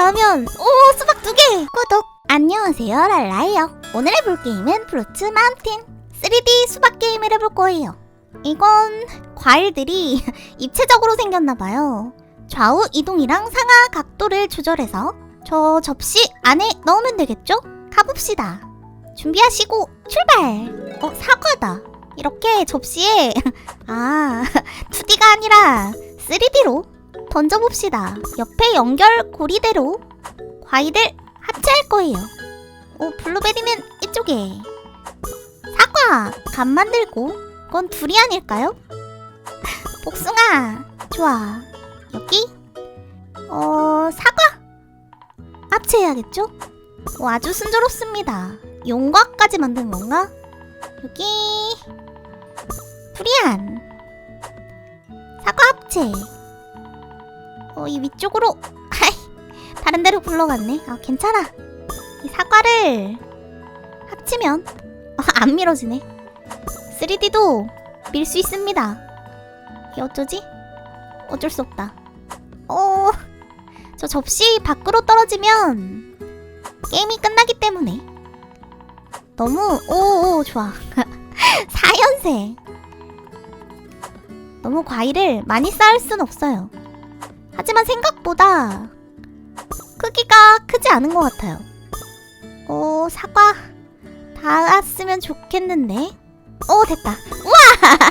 닿으면 오 수박 두 개. 구독. 안녕하세요 랄라예요. 오늘 해볼 게임은 프루츠 마운틴 3D 수박 게임을 해볼 거예요. 이건 과일들이 입체적으로 생겼나봐요. 좌우 이동이랑 상하 각도를 조절해서 저 접시 안에 넣으면 되겠죠? 가봅시다. 준비하시고 출발! 어, 사과다. 이렇게 접시에, 아, 2D가 아니라 3D로 던져봅시다. 옆에 연결 고리대로 과일을 합체할 거예요. 오, 블루베리는 이쪽에. 사과, 감 만들고, 그건 둘이 아닐까요? 복숭아, 좋아. 여기, 어, 사과! 합체해야겠죠? 오, 아주 순조롭습니다. 용과까지 만든 건가? 여기, 두리안. 사과 합체. 어, 이 위쪽으로, 다른 데로 굴러갔네. 아, 괜찮아. 이 사과를 합치면, 아, 안 밀어지네. 3D도 밀 수 있습니다. 이게 어쩌지? 어쩔 수 없다. 어, 저 접시 밖으로 떨어지면 게임이 끝나기 때문에 너무 오오 좋아 4연세 너무 과일을 많이 쌓을 순 없어요 하지만 생각보다 크기가 크지 않은 것 같아요. 오 사과 닿았으면 좋겠는데. 오 됐다. 우와!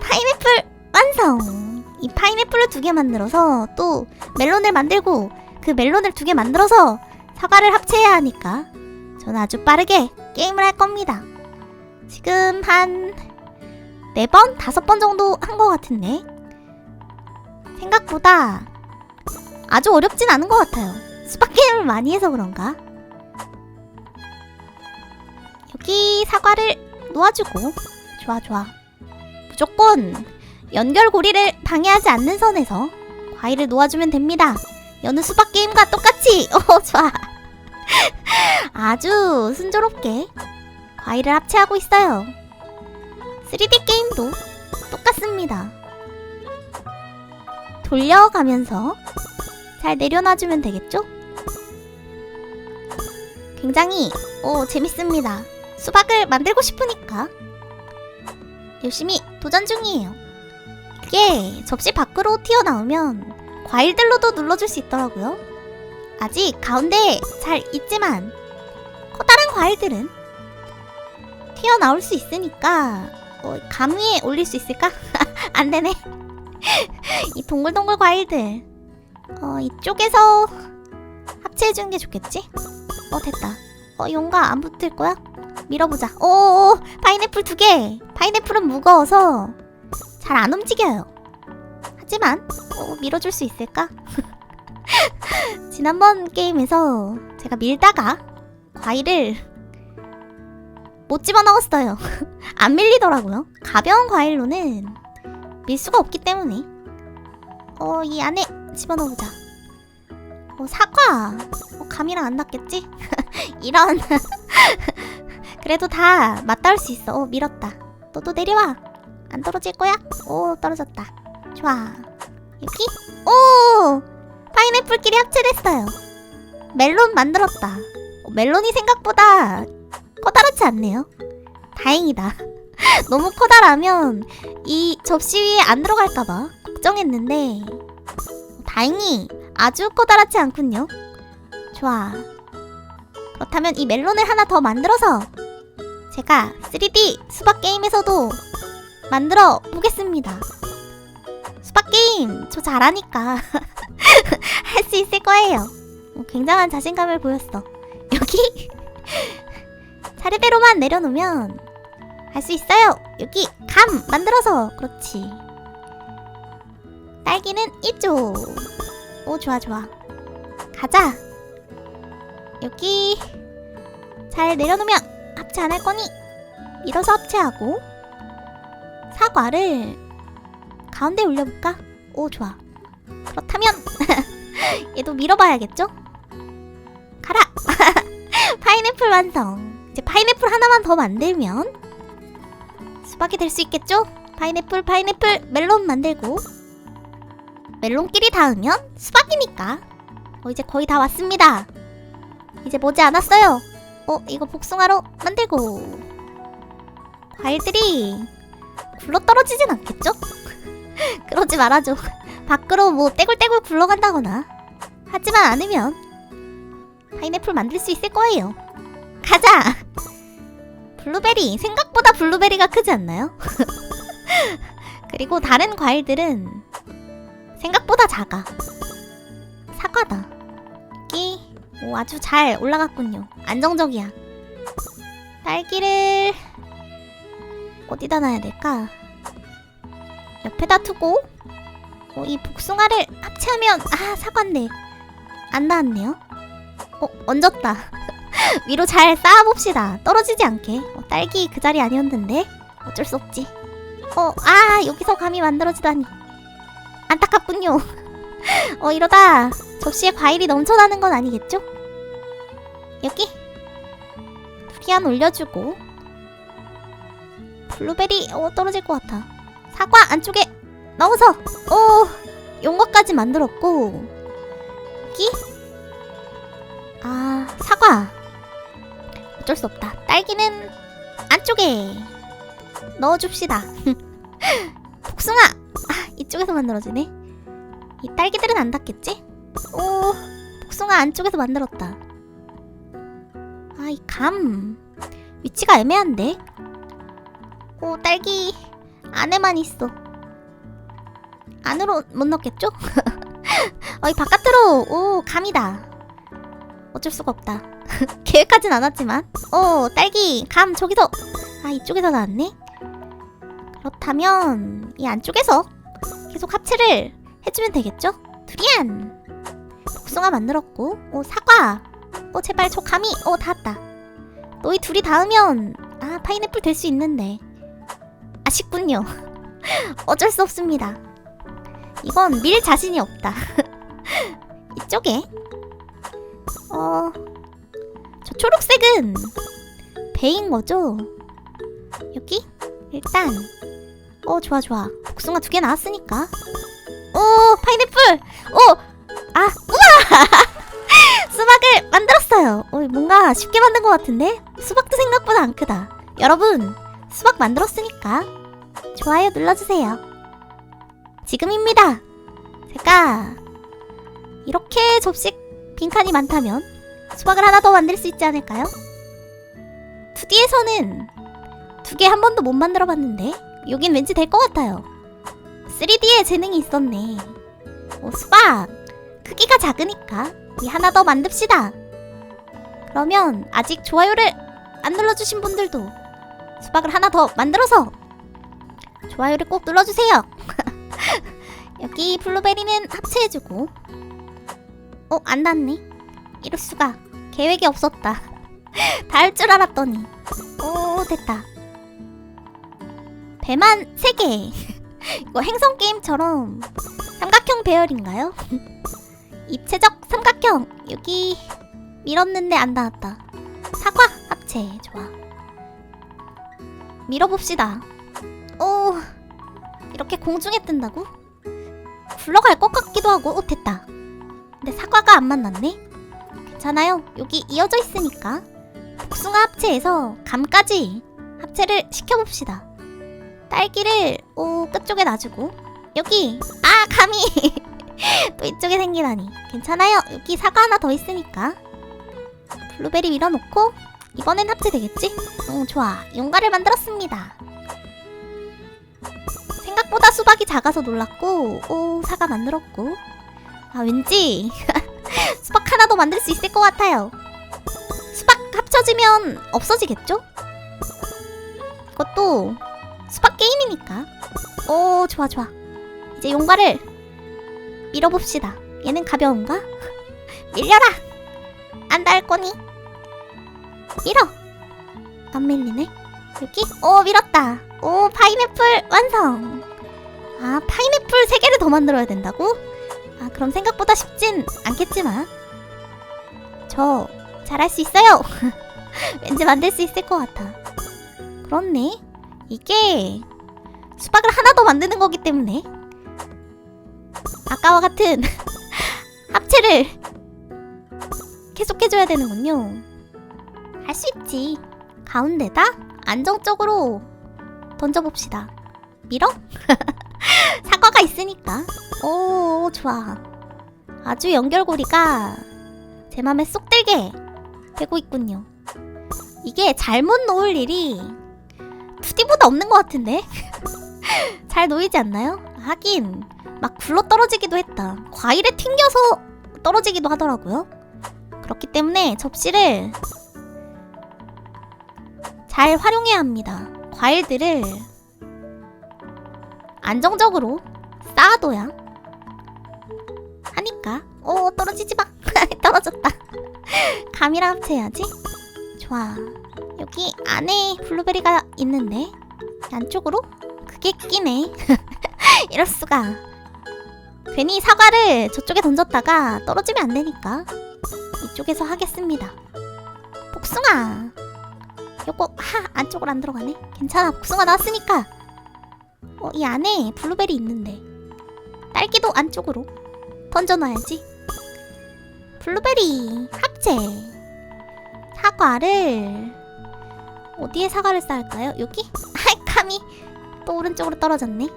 파인애플 완성! 이 파인애플을 두 개 만들어서 또 멜론을 만들고 그 멜론을 두 개 만들어서 사과를 합체해야 하니까 저는 아주 빠르게 게임을 할 겁니다. 지금 한네 번, 다섯 번 정도 한 것 같은데 생각보다 아주 어렵진 않은 것 같아요. 수박 게임을 많이 해서 그런가? 여기 사과를 놓아주고 좋아 좋아 무조건 연결고리를 방해하지 않는 선에서 과일을 놓아주면 됩니다. 여느 수박 게임과 똑같이 어 좋아 아주 순조롭게 과일을 합체하고 있어요. 3D 게임도 똑같습니다. 돌려가면서 잘 내려놔주면 되겠죠? 굉장히 오 재밌습니다. 수박을 만들고 싶으니까 열심히 도전 중이에요. 이게 접시 밖으로 튀어나오면 과일들로도 눌러줄 수 있더라고요. 아직 가운데 잘 있지만 커다란 과일들은 튀어나올 수 있으니까 어, 감 위에 올릴 수 있을까? 안 되네. 이 동글동글 과일들 어, 이쪽에서 합체해주는 게 좋겠지? 어 됐다. 어 용가 안 붙을 거야? 밀어보자. 오 파인애플 두 개. 파인애플은 무거워서 잘 안 움직여요. 하지만 어, 밀어줄 수 있을까? 지난번 게임에서 제가 밀다가 과일을 못 집어넣었어요. 안 밀리더라고요. 가벼운 과일로는 밀 수가 없기 때문에 어, 이 안에 집어넣어보자. 어, 사과. 어, 감이랑 안 닿겠지? 이런. 그래도 다 맞닿을 수 있어. 어, 밀었다. 너도 내려와. 안 떨어질 거야? 오, 떨어졌다. 좋아. 여기? 오! 파인애플끼리 합체됐어요. 멜론 만들었다. 어, 멜론이 생각보다 커다랗지 않네요. 다행이다. 너무 커다라면 이 접시 위에 안 들어갈까봐 걱정했는데 다행히 아주 커다랗지 않군요. 좋아. 그렇다면 이 멜론을 하나 더 만들어서 제가 3D 수박 게임에서도 만들어 보겠습니다. 수박 게임 저 잘하니까 할 수 있을 거예요. 어, 굉장한 자신감을 보였어. 여기 차례대로만 내려놓으면 할 수 있어요. 여기 감 만들어서 그렇지. 딸기는 이쪽. 오 좋아 좋아. 가자. 여기 잘 내려놓으면 합체 안 할 거니 밀어서 합체하고 사과를 가운데 올려볼까? 오 좋아. 그렇다면 얘도 밀어봐야겠죠? 가라. 파인애플 완성. 이제 파인애플 하나만 더 만들면 수박이 될 수 있겠죠? 파인애플 파인애플 멜론 만들고 멜론끼리 닿으면 수박이니까 어, 이제 거의 다 왔습니다. 이제 머지 않았어요. 어, 이거 복숭아로 만들고. 과일들이 굴러 떨어지진 않겠죠? 그러지 말아줘. 밖으로 뭐 떼굴떼굴 굴러간다거나 하지만 않으면 파인애플 만들 수 있을 거예요. 가자! 블루베리, 생각보다 블루베리가 크지 않나요? 그리고 다른 과일들은 생각보다 작아. 사과다. 여기 오, 아주 잘 올라갔군요. 안정적이야. 딸기를 어디다 놔야 될까? 옆에다 두고 어, 이 복숭아를 합체하면 아 사과인데 안 나왔네요. 어 얹었다. 위로 잘 쌓아봅시다. 떨어지지 않게. 어, 딸기 그 자리 아니었는데 어쩔 수 없지. 어 아 여기서 감이 만들어지다니 안타깝군요. 어 이러다 접시에 과일이 넘쳐나는 건 아니겠죠? 여기 두리안 올려주고 블루베리 어 떨어질 것 같아. 사과 안쪽에 넣어서 오 용거까지 만들었고 여기 아 사과 어쩔 수 없다. 딸기는 안쪽에 넣어줍시다. 복숭아 아 이쪽에서 만들어지네. 이 딸기들은 안 닿겠지? 오 복숭아 안쪽에서 만들었다. 아 이 감 위치가 애매한데. 오 딸기 안에만 있어. 안으로 못 넣겠죠? 어, 이 바깥으로 오 감이다. 어쩔 수가 없다. 계획하진 않았지만. 오 딸기 감 저기서 아 이쪽에서 나왔네. 그렇다면 이 안쪽에서 계속 합체를 해주면 되겠죠? 두리안 복숭아 만들었고 오 사과 오 제발 저 감이 오 닿았다. 너희 둘이 닿으면 아 파인애플 될 수 있는데 아쉽군요. 어쩔 수 없습니다. 이건 밀 자신이 없다. 이쪽에 어, 저 초록색은 배인 거죠? 여기 일단 어 좋아 좋아 복숭아 두 개 나왔으니까 오 파인애플 오아 우와 수박을 만들었어요. 어, 뭔가 쉽게 만든 것 같은데 수박도 생각보다 안 크다. 여러분 수박 만들었으니까 좋아요 눌러주세요. 지금입니다. 제가 이렇게 접시 빈칸이 많다면 수박을 하나 더 만들 수 있지 않을까요? 2D에서는 두 개 한 번도 못 만들어 봤는데 여긴 왠지 될 것 같아요. 3D에 재능이 있었네. 오, 수박 크기가 작으니까 이 하나 더 만듭시다. 그러면 아직 좋아요를 안 눌러주신 분들도 수박을 하나 더 만들어서 좋아요를 꼭 눌러주세요. 여기 블루베리는 합체해주고 어? 안 닿네 이럴 수가 계획이 없었다. 닿을 줄 알았더니. 오 됐다. 배만 3개. 이거 행성 게임처럼 삼각형 배열인가요? 입체적 삼각형. 여기 밀었는데 안 닿았다. 사과 합체. 좋아. 밀어봅시다. 오 이렇게 공중에 뜬다고? 굴러갈 것 같기도 하고. 오 됐다. 근데 사과가 안 만났네 괜찮아요. 여기 이어져 있으니까. 복숭아 합체해서 감까지 합체를 시켜봅시다. 딸기를 오 끝쪽에 놔주고. 여기 아 감이! 또 이쪽에 생기다니. 괜찮아요. 여기 사과 하나 더 있으니까. 블루베리 밀어놓고 이번엔 합체 되겠지? 오 좋아. 용가를 만들었습니다. 생각보다 수박이 작아서 놀랐고 오 사과 만들었고. 아 왠지 더 만들 수 있을 것 같아요. 수박 합쳐지면 없어지겠죠? 이것도 수박 게임이니까. 오 좋아 좋아. 이제 용과를 밀어봅시다. 얘는 가벼운가? 밀려라! 안 닿을 거니? 밀어! 안 밀리네? 여기? 오 밀었다. 오 파인애플 완성! 아 파인애플 3개를 더 만들어야 된다고? 아 그럼 생각보다 쉽진 않겠지만 저 잘할 수 있어요 왠지 만들 수 있을 것 같아 그렇네 이게 수박을 하나 더 만드는 거기 때문에 아까와 같은 합체를 계속해줘야 되는군요. 할 수 있지. 가운데다 안정적으로 던져봅시다. 밀어? 사과가 있으니까. 오, 좋아. 아주 연결고리가 제 맘에 쏙 들게 되고 있군요. 이게 잘못 놓을 일이 2D보다 없는 것 같은데? 잘 놓이지 않나요? 하긴 막 굴러 떨어지기도 했다. 과일에 튕겨서 떨어지기도 하더라고요. 그렇기 때문에 접시를 잘 활용해야 합니다. 과일들을 안정적으로 쌓아둬야 하니까. 오 떨어지지 마. 떨어졌다. 감이랑 합체해야지. 좋아. 여기 안에 블루베리가 있는데 안쪽으로 그게 끼네. 이럴 수가. 괜히 사과를 저쪽에 던졌다가 떨어지면 안 되니까 이쪽에서 하겠습니다. 복숭아. 요거 하 안쪽으로 안 들어가네. 괜찮아. 복숭아 나왔으니까. 어, 이 안에 블루베리 있는데 딸기도 안쪽으로 던져놔야지. 블루베리 합체. 사과를 어디에 사과를 쌓을까요? 여기? 아이 감이 또 오른쪽으로 떨어졌네.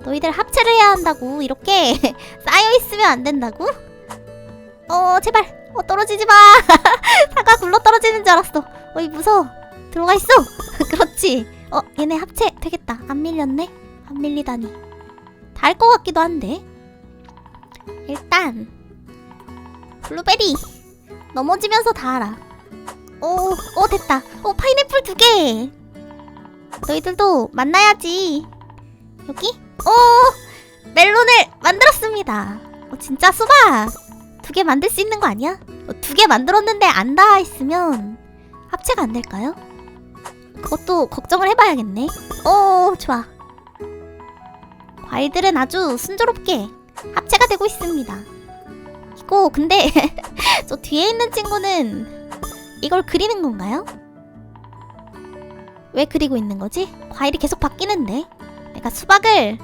너희들 합체를 해야 한다고 이렇게 쌓여 있으면 안 된다고? 어 제발 어 떨어지지 마. 사과 굴러 떨어지는 줄 알았어. 어이 무서워. 들어가 있어. 그렇지. 어 얘네 합체 되겠다. 안 밀렸네. 안 밀리다니. 다할것 같기도 한데. 일단 블루베리 넘어지면서 다 알아. 오, 오 됐다. 오 파인애플 두 개. 너희들도 만나야지. 여기? 오 멜론을 만들었습니다. 어, 진짜 수박 두 개 만들 수 있는 거 아니야? 어, 두개 만들었는데 안 닿아 있으면 합체가 안 될까요? 그것도 걱정을 해봐야겠네. 오 좋아. 과일들은 아주 순조롭게 합체가 되고 있습니다. 이거 근데 저 뒤에 있는 친구는 이걸 그리는 건가요? 왜 그리고 있는 거지? 과일이 계속 바뀌는데 내가 수박을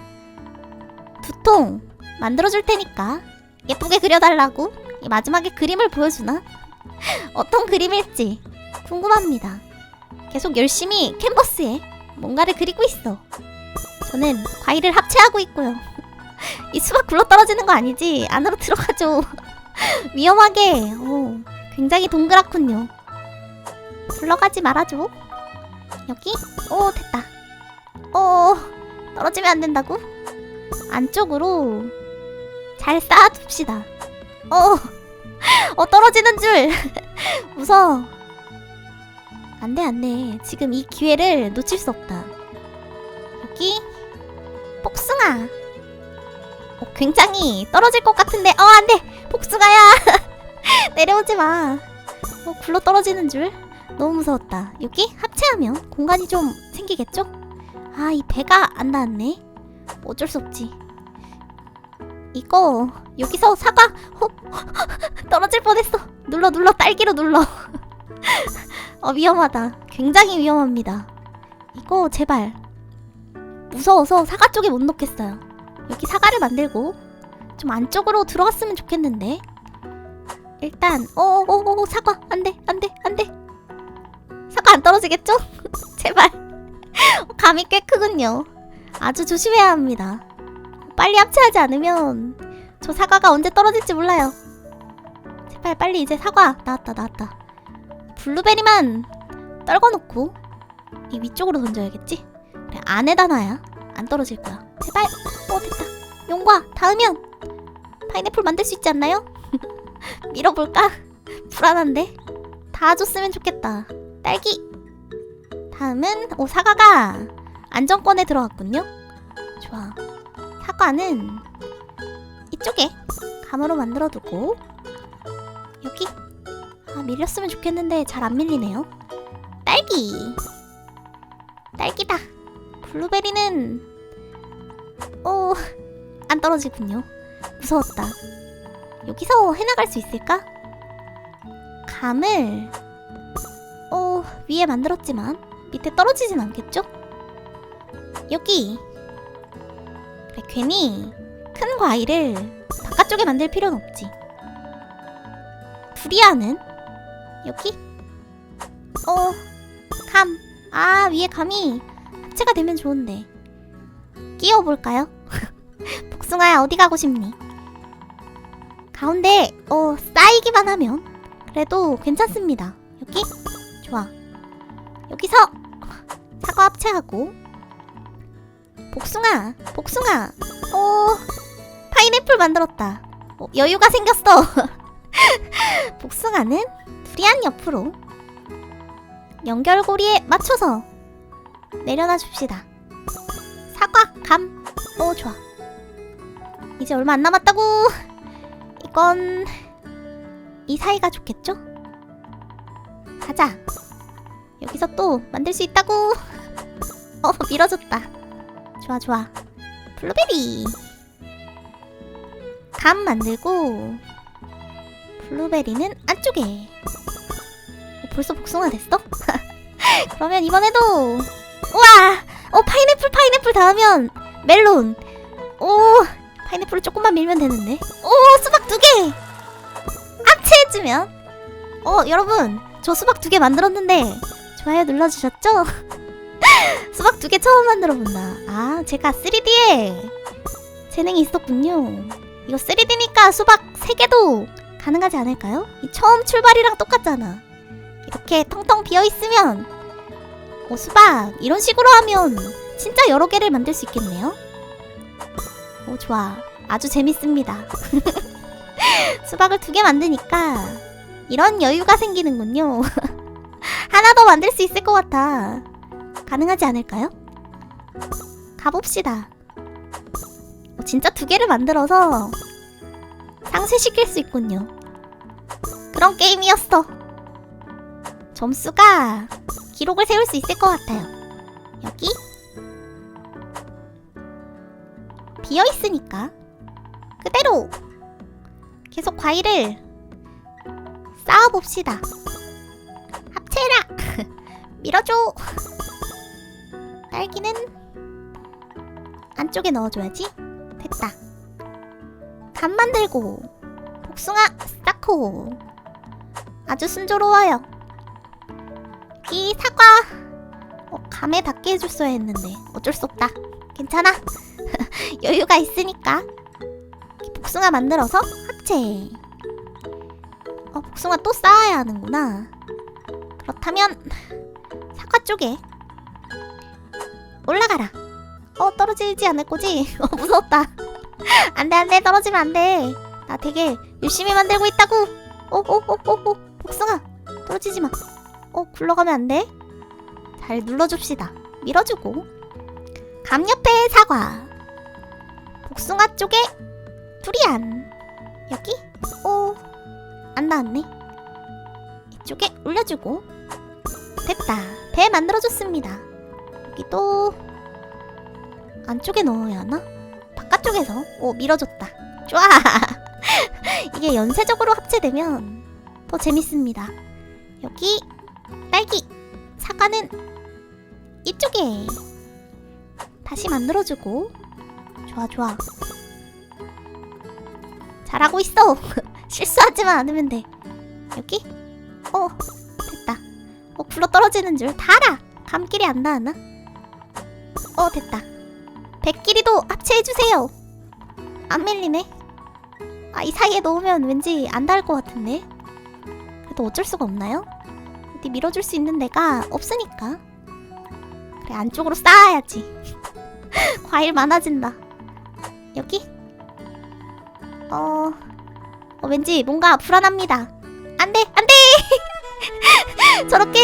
두 통 만들어줄 테니까 예쁘게 그려달라고 이 마지막에 그림을 보여주나? 어떤 그림일지 궁금합니다. 계속 열심히 캔버스에 뭔가를 그리고 있어. 저는 과일을 합체하고 있고요. 이 수박 굴러 떨어지는 거 아니지? 안으로 들어가죠. 위험하게. 오, 굉장히 동그랗군요. 굴러가지 말아줘. 여기? 오, 됐다. 오, 떨어지면 안 된다고? 안쪽으로 잘 쌓아둡시다. 어, 어, 떨어지는 줄. 무서워. 안 돼, 안 돼. 지금 이 기회를 놓칠 수 없다. 여기, 복숭아. 어, 굉장히 떨어질 것 같은데, 어, 안 돼! 복숭아야! 내려오지 마. 어, 굴러 떨어지는 줄. 너무 무서웠다. 여기 합체하면 공간이 좀 생기겠죠? 아, 이 배가 안 닿았네. 어쩔 수 없지. 이거 여기서 사과 어, 떨어질 뻔했어. 눌러 눌러 딸기로 눌러. 어 위험하다. 굉장히 위험합니다. 이거 제발 무서워서 사과 쪽에 못 넣겠어요. 여기 사과를 만들고 좀 안쪽으로 들어갔으면 좋겠는데. 일단 어어어 사과 안돼 안돼 안돼 사과 안 떨어지겠죠? 제발 감이 꽤 크군요. 아주 조심해야 합니다. 빨리 합체하지 않으면 저 사과가 언제 떨어질지 몰라요. 제발 빨리 이제 사과 나왔다 나왔다. 블루베리만 떨궈놓고 이 위쪽으로 던져야겠지? 그래 안에다 놔야 안 떨어질 거야. 제발 어 됐다. 용과 닿으면 파인애플 만들 수 있지 않나요? 밀어볼까? 불안한데 닿아줬으면 좋겠다. 딸기 다음은 오 사과가 안정권에 들어갔군요. 좋아. 사과는 이쪽에 감으로 만들어두고 여기 아 밀렸으면 좋겠는데 잘 안 밀리네요. 딸기 딸기다. 블루베리는 오 안 떨어지군요. 무서웠다. 여기서 해나갈 수 있을까? 감을 어 위에 만들었지만 밑에 떨어지진 않겠죠? 여기 그래 괜히 큰 과일을 바깥쪽에 만들 필요는 없지 두리안은 여기 어 감. 아 위에 감이 합체가 되면 좋은데 끼워볼까요? 복숭아야 어디 가고 싶니? 가운데 어 쌓이기만 하면 그래도 괜찮습니다. 여기 좋아. 여기서 사과 합체하고 복숭아 복숭아 어 파인애플 만들었다. 어, 여유가 생겼어. 복숭아는 두리안 옆으로 연결고리에 맞춰서 내려놔 줍시다. 사과, 감. 오, 좋아. 이제 얼마 안 남았다고. 이건 이 사이가 좋겠죠? 가자. 여기서 또 만들 수 있다고. 어, 밀어줬다. 좋아, 좋아. 블루베리. 감 만들고 블루베리는 안쪽에. 어, 벌써 복숭아 됐어? 그러면 이번에도 우와! 어 파인애플 파인애플 닿으면 멜론. 오 파인애플을 조금만 밀면 되는데. 오 수박 두 개. 합체해주면. 어 여러분 저 수박 두 개 만들었는데 좋아요 눌러주셨죠? 수박 두 개 처음 만들어 본다. 아 제가 3D에 재능이 있었군요. 이거 3D니까 수박 세 개도 가능하지 않을까요? 이 처음 출발이랑 똑같잖아. 이렇게 텅텅 비어 있으면 어, 수박 이런 식으로 하면 진짜 여러 개를 만들 수 있겠네요. 오 좋아, 아주 재밌습니다. 수박을 두 개 만드니까 이런 여유가 생기는군요. 하나 더 만들 수 있을 것 같아. 가능하지 않을까요? 가봅시다. 어, 진짜 두 개를 만들어서 상쇄시킬 수 있군요. 그런 게임이었어. 점수가 기록을 세울 수 있을 것 같아요. 여기 비어 있으니까 그대로 계속 과일을 쌓아 봅시다. 합체라 밀어줘. 딸기는 안쪽에 넣어줘야지. 됐다. 감 만들고 복숭아 쌓고 아주 순조로워요. 이 사과 어, 감에 닿게 해줬어야 했는데 어쩔 수 없다 괜찮아 여유가 있으니까. 이 복숭아 만들어서 합체. 어 복숭아 또 쌓아야 하는구나. 그렇다면 사과 쪽에 올라가라. 어 떨어지지 않을 거지? 어 무섭다. 안돼 안돼. 떨어지면 안돼. 나 되게 열심히 만들고 있다고. 오오오오오 복숭아 떨어지지 마. 어, 굴러가면 안 돼? 잘 눌러줍시다. 밀어주고. 감 옆에 사과. 복숭아 쪽에 두리안. 여기? 오, 안 나왔네. 이쪽에 올려주고. 됐다. 배 만들어줬습니다. 여기 또 안쪽에 넣어야 하나? 바깥쪽에서 오 밀어줬다. 좋아. 이게 연쇄적으로 합체되면 더 재밌습니다. 여기 딸기 사과는 이쪽에 다시 만들어주고 좋아 좋아. 잘하고 있어. 실수하지만 않으면 돼. 여기? 어 됐다. 어 굴러 떨어지는 줄 달아. 감길이 안 나왔나? 어 됐다. 백길이도 합체해주세요. 안 밀리네. 아 이 사이에 넣으면 왠지 안 닿을 것 같은데? 그래도 어쩔 수가 없나요? 어디 밀어줄 수 있는 데가 없으니까. 그래 안쪽으로 쌓아야지. 과일 많아진다 여기? 어, 어 왠지 뭔가 불안합니다. 안 돼 안 돼! 저렇게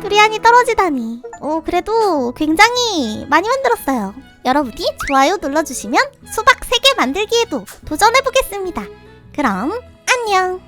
두리안이 떨어지다니. 어 그래도 굉장히 많이 만들었어요. 여러분이 좋아요 눌러주시면 수박 3개 만들기에도 도전해보겠습니다. 그럼 안녕